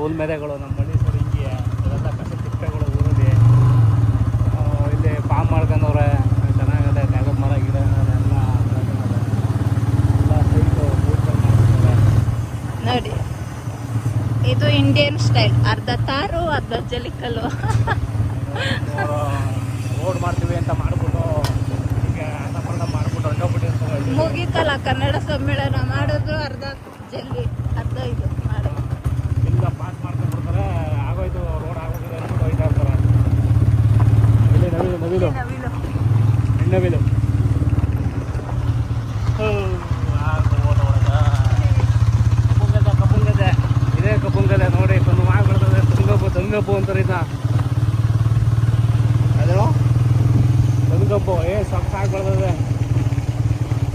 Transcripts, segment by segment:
ಹುಲ್ಮೆದೆಗಳು ನಮ್ಮ ಮಳ್ಳೀಶ್ವರ ಹಿಂಗೆ ಇವೆಲ್ಲ ಕಸ ತಿಪ್ಪೆಗಳು ಊರಲ್ಲಿ ಇಲ್ಲಿ ಪಾಮ್ ಮಾಡ್ಕೊಂಡವ್ರೆ ಚೆನ್ನಾಗಿದೆ ನೆಗದ ಮರ ಗಿಡ ಎಲ್ಲ ನೋಡಿ ಇದು ಇಂಡಿಯನ್ ಸ್ಟೈಲ್ ಅರ್ಧ ತಾರು ಅರ್ಧ ಜಲಿಕಲ್ಲು. ರೋಡ್ ಮಾಡ್ತೀವಿ ಅಂತ ಮಾಡ್ಬಿಟ್ಟು ಮುಗೀತಲ್ಲ ಕನ್ನಡ ಸಮ್ಮೇಳನ ಮಾಡಿದ್ರು ಅರ್ಧ ಜಲ್ಲಿ ಅರ್ಧ ಇದು.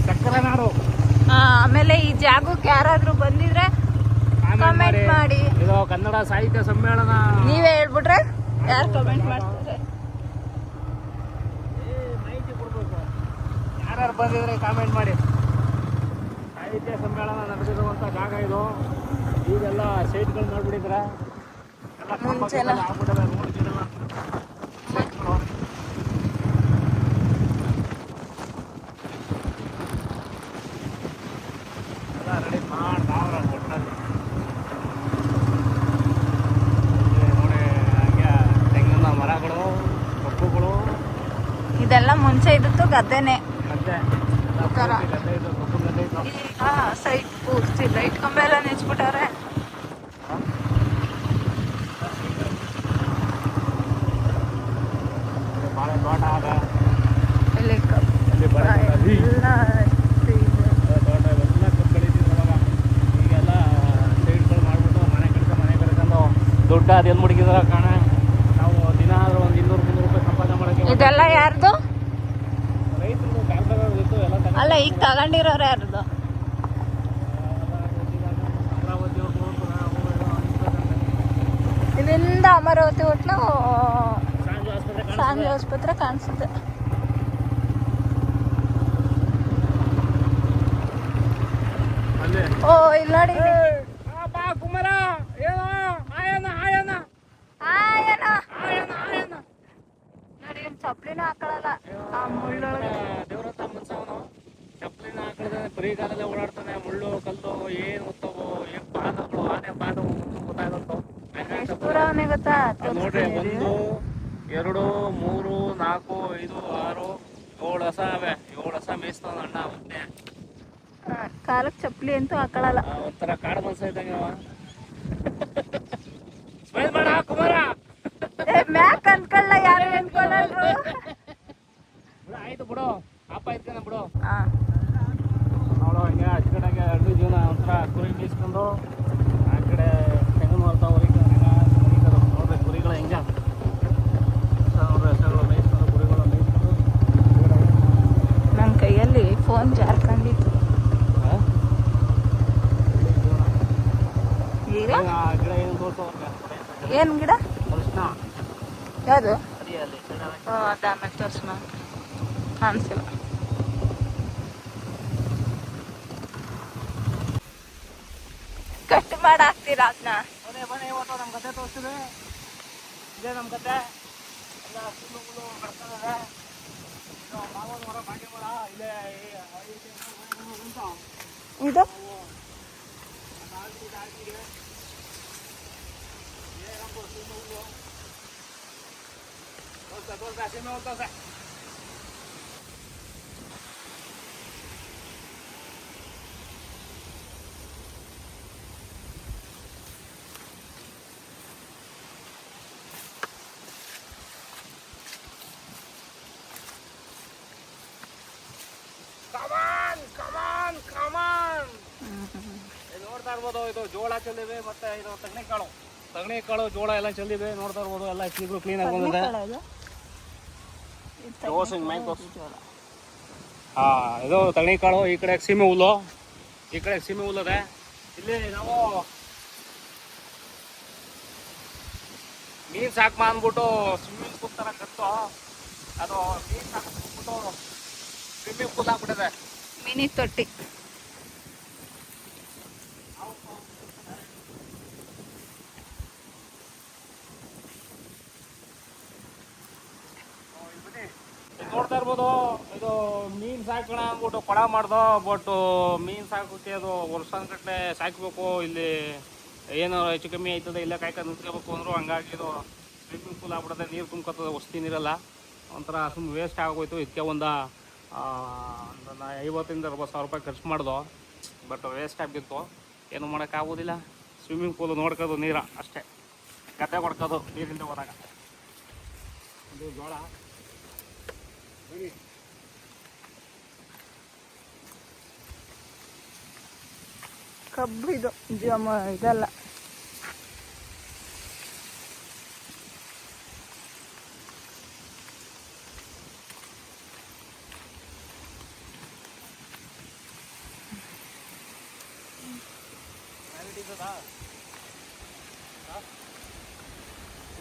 ಸಕ್ಕರೆ ನಾಡು ಆಮೇಲೆ ಈ ಜಾಗಕ್ಕೆ ಯಾರಾದ್ರೂ ಬಂದಿದ್ರೆ ಕಮೆಂಟ್ ಮಾಡಿ. ಇದು ಕನ್ನಡ ಸಾಹಿತ್ಯ ಸಮ್ಮೇಳನ. ನೀವೇ ಹೇಳ್ಬಿಟ್ರೆ ಯಾರು ಕಮೆಂಟ್ ಮಾಡ್ತಾರೆ ಯಾರ್ಯಾರು ಬಂದಿದ್ರೆ ಕಾಮೆಂಟ್ ಮಾಡಿ. ಸಾಹಿತ್ಯ ಸಮ್ಮೇಳನ ನಡೆದಿರುವಂಥ ಜಾಗ ಇದು. ಈಗೆಲ್ಲ ಸೈಟ್ಗಳು ಮುಂಚೆ ಎಲ್ಲ ಕಂಬ ಮುಂಚೆಲ್ಲ. ಗಿಂಬ ಆಗ್ಬಿಟ್ಟಿದೆ, road ಗಿಡ ಸೈಟ್ಗಳು. ಎಲ್ಲ ರೆಡಿ ಮಾಡ್ತಾವ್ರೆ ಒಟ್ನಲ್ಲಿ. ಇಲ್ಲಿ ನೋಡಿ ಹಂಗೆ ತೆಂಗಿನ ಮರಗಳು ಕಬ್ಬುಗಳು ಇದೆಲ್ಲ ಮುಂಚೆ ಇದ್ದಿತ್ತು ಗದ್ದೆನೆ ಥರ. ಸೈಟ್ ಪೂರ್ತಿ ಲೈಟ್ ಕಂಬ ಎಲ್ಲ ನಿಲ್ಸ್ಬಿಟ್ಟವ್ರೆ. ಬಾಳೆ ತೋಟ ಅದ ಇಲ್ಲಿ ಕಬ್ಬು ಅಲ್ಲಿ ಬಾಳೆ ತೋಟ ಅಲ್ಲಿ ಎಲ್ಲ ಇದು. ತೋಟ ಇವೆಲ್ಲ ಕಬ್ಬು ಬೆಳಿತಿದ್ರು ಅವಾಗ ಈಗೆಲ್ಲ ಸೈಡ್ಗಳು ಮಾಡ್ಬಿಟ್ಟು ಮನೆ ಕಟ್ಕೊಂಡು ಮನೆ ಕಟ್ಕೊಂಡು ದುಡ್ಡು ಅದೆಲ್ಲಿ ಮುಡುಗಿದ್ರ ಕಾಣ ನಾವು ದಿನ ಆದ್ರೂ ಒಂದು ಇನ್ನೂರು ಮುನ್ನೂರು ರೂಪಾಯಿ ಸಂಪಾದನೆ ಮಾಡೋಕ್ಕೆ ಇದೆಲ್ಲ ಯಾರ್ದು ರೈತರು ಕಾಗದಗಳು ಇತ್ತು ಎಲ್ಲ ತಗೊಂಡು ಅಲ್ಲ, ಈಗ ತಗೊಂಡಿರೋರು ಯಾರ್ದು? ಇದರಿಂದ ಅಮರಾವತಿ ಒಟ್ಲು ಸಾಂಜು ಆಸ್ಪತ್ರೆ ಕಾಣಿಸುತ್ತೆ. ಓ, ಇಲ್ಲಿ ನೋಡಿ. ಕುಮಾರ ಏನೋ ಆಯನ ಆಯನ ಆಯನ ಹಾಕಿದ್ರೆ ಓಡಾಡ್ತಾನೆ ಮುಳ್ಳು ಕಲ್ಲು ಏನು ಗೊತ್ತವು ಏನ್ ಪಾದಗಳು ಆನೆ ಪಾದವು ಗೊತ್ತಾಗತ್ತೋ ಗೊತ್ತಾ? ನೋಡ್ರಿ ಒಂದು ಎರಡು ಮೂರು ನಾಲ್ಕು ಐದು ಆರು ಏಳು ಹಸ ಅವೆ. ಏಳು ಹಸ ಮೇಯಿಸ್ತಾವ ಅಣ್ಣ ಮತ್ತೆ. ಕಾಲಕ್ಕೆ ಚಪ್ಪಲಿ ಅಂತೂ ಹಾಕೊಳ್ಳಲ್ಲ ಒಂಥರ ಕಾಡು ಮನ್ಸ ಇದ್ದಂಗೆ ಅವ. ಸ್ಮೈಲ್ ಮಾಡ ಕುಮಾರ. ಮ್ಯಾಕ್ ಅನ್ಕೊಳ್ಳ ಯಾರು ಅನ್ಕೊಳ್ಳಲ್ರು ಬಿಡು ಆಯ್ತು ಬಿಡು ಪಾಪ ಇದ್ಕನ ಬಿಡು ಹಾ ನೋಡು ಹಿಂಗೆ ಆ ಕಡೆಗೆ ಹಳ್ಳಿ ಜೀವನ ಒಂಥರ ಕುರಿ ಮೇಯಿಸ್ಕೊಂಡು ಆ ಕಡೆ ತೆಂಗಿನ ಹೊರ್ತಾವ ಹೊರಿಗಳು ನೋಡ್ರಿ ಕುರಿಗಳು ಹೆಂಗೆ ನೋಡ್ರಿ ಹಸುಗಳು ಮೇಯಿಸ್ಕೊಂಡು ಕುರಿಗಳು ಮೇಯಿಸ್ಕೊಂಡು ನನ್ನ ಫೋನ್ ಜಾರ್ಕೊಂಡಿತ್ತು ಏನು? ಗಿಡ ಯಾವುದು? ಆಮೇಲೆ ತೋರ್ಸೋಣ ಕಾಣಿಸಿಲ್ಲ. ಕಟ್ ಮಾಡಿ ಹಾಕ್ತೀರಾ ಅದನ್ನ ನಮ್ಮ ಕತೆ ನಮ್ಮ ಕತೆ ಎಲ್ಲ ಹುಲ್ಲು ಹುಲ್ಲು ಕಟ್ಕೊಂಡಿದೆ ಇದು ಮಾವನ ಮರ ಬಾಗಿ ಮರ ಇಲ್ಲೇ ಈ ಐದು ಉಂಟು ಇದು ತೋರ್ಸ ತೋರ್ಸ ಸೀಮೆ ಹುಲ್ಲು ತೋರ್ಸ ಕಮಾನ್ ಕಮಾನ್ ಕಮಾನ್ ಇದು ನೋಡ್ತಾ ಇರ್ಬೋದು ಇದು ಜೋಳ ಚೆಲ್ಲಿವೆ ಮತ್ತೆ ಇದು ತಗಣಿ ಕಾಳು ತಗಣಿ ಕಾಳು ಜೋಳ ಎಲ್ಲ ಚೆಲ್ಲಿವೆ ನೋಡ್ತಾ ಇರ್ಬೋದು ಎಲ್ಲ ಚೀಗಳು ಕ್ಲೀನ್ ಆಗಿ ಬಂದಿದೆ. ಹಾ ಇದು ತಗಣಿ ಕಾಳು ಈ ಕಡೆ ಸೀಮೆ ಹುಲ್ಲು. ಈ ಕಡೆ ಸೀಮೆ ಹುಲ್ಲು ಇದೆ. ಇಲ್ಲಿ ನಾವು ಮೀನ್ ಸಾಕ್ ಅಂದ್ಬಿಟ್ಟು ಸ್ವಿಮ್ಮಿಂಗ್ ಪೂಲ್ ತರ ಕಟ್ಟು ಅದು ಮೀನ್ ಸಾಕ್ಬಿಟ್ಟು ಸ್ವಿಮ್ಮಿಂಗ್ ಪೂಲ್ ಆಗ್ಬಿಟ್ಟಿದೆ. ಮಿನಿ ತೊಟ್ಟಿ. ಅನ್ಕೋಬೋದು ಇದು ಮೀನ್ ಸಾಕೋಣ ಅಂದ್ಬಿಟ್ಟು ಕೊಡ ಮಾಡ್ದು ಬಟ್ ಮೀನ್ ಸಾಕೋಕೆ ಅದು ವರ್ಷಾನ್ಗಟ್ಲೆ ಸಾಕ್ಬೇಕು. ಇಲ್ಲಿ ಏನೋ ಹೆಚ್ಚು ಕಮ್ಮಿ ಆಯ್ತದೆ, ಇಲ್ಲ ಕಾಯ್ಕೊಂಡು ನಿಂತ್ಕೋಬೇಕು ಅಂದ್ರು ಹಂಗಾಗಿ ಇದು ಸ್ವಿಮ್ಮಿಂಗ್ ಪೂಲ್ ಆಗ್ಬಿಡುತ್ತೆ, ನೀರು ತುಂಬ್ಕೊತದೆ, ವಸ್ತಿ ನೀರಲ್ಲ. ಒಂಥರ ಸುಮ್ಮನೆ ವೇಸ್ಟ್ ಆಗೋಯ್ತು. ಇದಕ್ಕೆ ಒಂದು ಒಂದು ನಾ ಐವತ್ತರಿಂದ ಅರವತ್ತು ಸಾವಿರ ರೂಪಾಯಿ ಖರ್ಚು ಮಾಡ್ದು. ಬಟ್ ವೇಸ್ಟ್ ಆಗಿತ್ತು ಏನು ಮಾಡೋಕ್ಕಾಗೋದಿಲ್ಲ ಸ್ವಿಮ್ಮಿಂಗ್ ಪೂಲ್ ನೋಡ್ಕೋದು ನೀರ ಅಷ್ಟೇ. ಗದ್ದೆ ಹೊಡ್ಕೋದು ನೀರಿಂದ ಹೋದಾಗ. ಇದು ಜೋಳ. ಕಬ್ಬು ಇದು ಜಮ ಇದಲ್ಲ.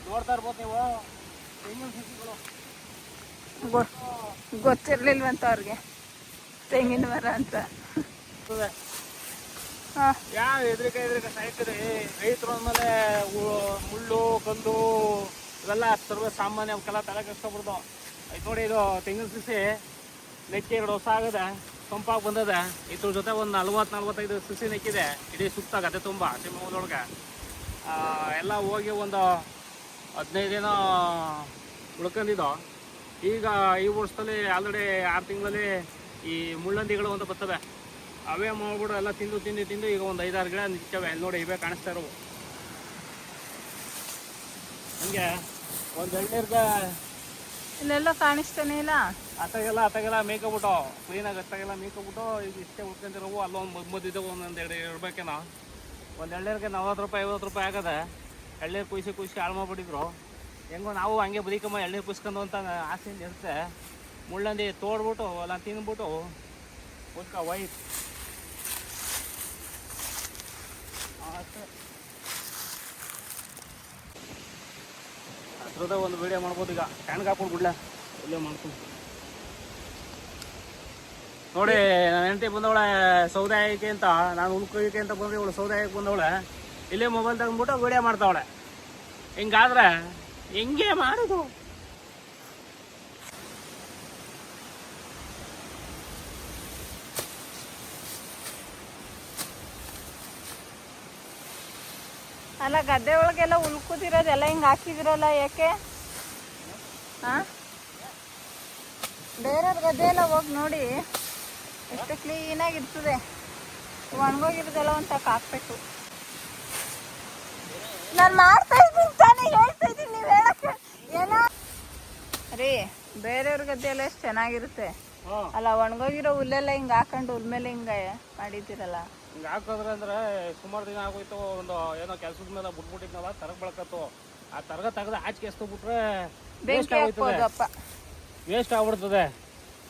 ನೋಡ್ತಾ ಇರ್ಬೋದು ನೀವು. ತೆಂಗಿನ ಸಸಿಗಳು ಗೊತ್ತಿರ್ಲಿಲ್ವಂತ ಅವ್ರಿಗೆ. ತೆಂಗಿನ ಮರ ಅಂತ. ಯಾವ ರೈತರು ಅಂದಮೇಲೆ ಮುಳ್ಳು, ಕಂದು ಇವೆಲ್ಲ ಸರ್ವ ಸಾಮಾನ್ಯ ಅವಕ್ಕೆಲ್ಲ ತಲೆ ಕಷ್ಟಪಡ್ದು ನೋಡಿ ಇದು ತೆಂಗಿನ ಸಸಿ ನೆಕ್ಕಿ ಎರಡು ವರ್ಷ ಆಗದೆ ಸೊಂಪಾಗಿ ಬಂದದ. ಇದ್ರ ಜೊತೆ ಒಂದು ನಲ್ವತ್ತು ನಲ್ವತ್ತೈದು ಸಸಿ ನೆಕ್ಕಿದೆ. ಇಡೀ ಸುತ್ತ ಗದ್ದೆ ತುಂಬ ಸಿಂಹದೊಳಗೆ ಎಲ್ಲ ಹೋಗಿ ಒಂದು ಹದಿನೈದು ದಿನ ಉಳ್ಕೊಂಡಿದ್ದು. ಈಗ ಈ ವರ್ಷದಲ್ಲಿ ಆಲ್ರೆಡಿ ಆರು ತಿಂಗಳಲ್ಲಿ ಈ ಮುಳ್ಳಂದಿಗಳು ಅಂತ ಬರ್ತವೆ. ಅವೇ ಮಾಡ್ಬಿಡು ಎಲ್ಲ ತಿಂದು ತಿಂದು ತಿಂದು ಈಗ ಒಂದು ಐದಾರು ಗಿಡ ನಿಂತವೆ ಅಲ್ಲಿ ನೋಡಿ ಇವೇ ಕಾಣಿಸ್ತಾ ಇರೋವು. ಹಂಗೆ ಒಂದು ಎಳ್ನೀರ್ಗ ಇಲ್ಲೆಲ್ಲ ಕಾಣಿಸ್ತಾನೆ ಇಲ್ಲ? ಅತ್ತಾಗೆಲ್ಲ ಅತ್ತಾಗೆಲ್ಲ ಮೇಕಬಿಟ್ಟು ಕ್ಲೀನಾಗಿ ಅತ್ತಾಗೆಲ್ಲ ಮೇಕಬಿಟ್ಟು ಈಗ ಇಷ್ಟೇ ಉಳ್ಕೊಂಡಿರೋವು ಅಲ್ಲೊಂದು ಮದ್ದು ಮದ್ದಿದ್ದವು ಒಂದೊಂದು ಎರಡು ಇರ್ಬೇಕೇನೋ ಒಂದು ಎಳ್ನೀರಿಗೆ ನಲ್ವತ್ತು ರೂಪಾಯಿ ಐವತ್ತು ರೂಪಾಯಿ ಆಗದೆ ಎಳ್ನೀರು ಕುಯ್ಸಿ ಕುಯ್ಸಿ ಹಾಳು ಮಾಡ್ಬಿಟ್ಟಿದ್ರು. ಹೆಂಗೋ ನಾವು ಹಂಗೆ ಬದುಕಮ್ಮ, ಎಳ್ನೀರು ಪುಸ್ಕೊಂಡು ಅಂತ ಆಸೆಯಿಂದ ಇರುತ್ತೆ. ಮುಳ್ಳಂದಿ ತೋಡ್ಬಿಟ್ಟು ಅಲ್ಲ ತಿಂದ್ಬಿಟ್ಟು ಪುಸ್ಕ ವೈಟ್ ಅದ್ರದ ಒಂದು ವೀಡಿಯೋ ಮಾಡ್ಬೋದು ಈಗ. ಟ್ಯಾಂಡ್ಗೆ ಹಾಕೊಂಡು ಬಿಡ್ಲ ಇಲ್ಲೇ ಮಾಡ್ಕೊಂಡು ನೋಡಿ, ನನ್ನ ಹೆಂಡತಿ ಬಂದವಳೆ ಸೌದೆ ಹಾಕಿ ಅಂತ. ನಾನು ಉಳ್ಕೊಯ್ಕೆ ಅಂತ ಬಂದ್ರೆ ಇವಳು ಸೌದೆ ಹಾಕಿ ಬಂದವಳೆ. ಇಲ್ಲೇ ಮೊಬೈಲ್ ತಗೊಂಡ್ಬಿಟ್ಟು ವೀಡಿಯೋ ಮಾಡ್ತಾವಳೆ. ಹಿಂಗಾದ್ರೆ ಹೆಂಗೆ ಮಾಡೋದು. ಅಲ್ಲ, ಗದ್ದೆ ಒಳಗೆಲ್ಲ ಉಳ್ಕುದಿರೋದೆಲ್ಲ ಹಿಂಗೆ ಹಾಕಿದಿರಲ್ಲ ಯಾಕೆ ಬೇರೆಯವ್ರ ಗದ್ದೆ ಎಲ್ಲ ಹೋಗಿ ನೋಡಿ. ಎಷ್ಟು ಕ್ಲೀನ್ ಇರ್ತದೆ. ಒಣಗೋಗಿರೋದೆಲ್ಲ ಒಂದು ತಕ್ಕ ಹಾಕ್ಬೇಕು. ನಾನು ಮಾಡ್ತಾ ಇದ್ದೀನಿ ತಾನೇ, ಹೇಳ್ತಾ ಇದ್ದೀನಿ ನೀವು. ರೀ ಬೇರೆಯವ್ರ ಗದ್ದೆ ಎಲ್ಲ ಎಷ್ಟು ಚೆನ್ನಾಗಿರುತ್ತೆ. ಹಾಂ. ಅಲ್ಲ ಒಣಗೋಗಿರೋ ಹುಲ್ಲೆಲ್ಲ ಹಿಂಗ್ ಹಾಕೊಂಡು ಹುಲ್ ಮೇಲೆ ಹಿಂಗ ಮಾಡಿದ್ದೀರಲ್ಲ. ಹಿಂಗೆ ಹಾಕೋದ್ರೆ ಅಂದ್ರೆ ಸುಮಾರು ದಿನ ಆಗೋಯ್ತು ಒಂದು ಏನೋ ಕೆಲಸದ ಮೇಲೆ ಬಿಟ್ಬಿಟ್ಟಿದ್ನಲ್ಲ ತರಗ ಬಳಕತ್ತು. ಆ ತರಗ ತೆಗ್ದು ಆಚೆ ಎಸ್ತು ಬಿಟ್ರೆ ವೇಸ್ಟ್ ಆಗ್ಬಿಡ್ತದೆ ವೇಸ್ಟ್ ಆಗ್ಬಿಡ್ತದೆ.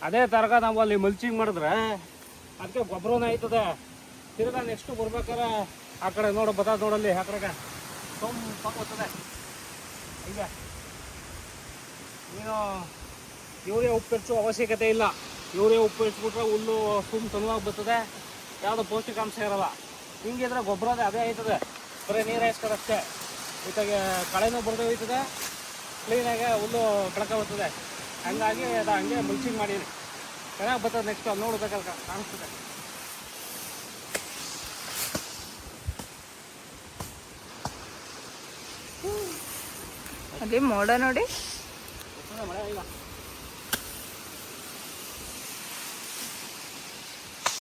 ಅದೇ ತರಗ ನಾವು ಅಲ್ಲಿ ಮಲ್ಚಿಂಗ್ ಮಾಡಿದ್ರೆ ಅದಕ್ಕೆ ಗೊಬ್ಬರನ ಆಯ್ತದೆ. ತಿರ್ಗಾ ನೆಕ್ಸ್ಟ್ ಬರ್ಬೇಕಾರೆ ಆ ಕಡೆ ನೋಡು ಬತ್ತ ನೋಡಲ್ಲಿ ಆ ಕಡೆಗೆ. ಸೋಮ್ ಹೋಗ್ತದೆ ಈಗ ನೀನು ಯೂರಿಯಾ ಉಪ್ಪು ಹೆಚ್ಚು ಅವಶ್ಯಕತೆ ಇಲ್ಲ. ಇವರೇ ಉಪ್ಪು ಹೆಚ್ಚಿಬಿಟ್ರೆ ಹುಲ್ಲು ಸುಮ್ ತನುವಾಗಿ ಬರ್ತದೆ. ಯಾವುದೋ ಪೌಷ್ಟಿಕಾಂಶ ಇರಲ್ಲ. ಹಿಂಗಿದ್ರೆ ಗೊಬ್ಬರದ ಅದೇ ಆಯ್ತದೆ. ಬರೀ ನೀರು ಹಾಯಿಸ್ಕೊಡಷ್ಟೇ ಜೊತೆಗೆ ಕಳೆನೂ ಬರದೇ ಹೋಯ್ತದೆ. ಕ್ಲೀನಾಗಿ ಹುಲ್ಲು ಕಳಕ ಬರ್ತದೆ. ಹಂಗಾಗಿ ಅದು ಹಂಗೆ ಮುಲ್ಚಿಂಗ್ ಮಾಡೀನಿ ಚೆನ್ನಾಗಿ ಬರ್ತದೆ ನೆಕ್ಸ್ಟ್ ಅಲ್ಲಿ ನೋಡ್ಬೇಕಲ್ಕ ಕಾಣಿಸ್ತದೆ. ಅದೇ ಮೋಡ ನೋಡಿ. ಬರ್ತದೆ ಮಳೆ ಈಗ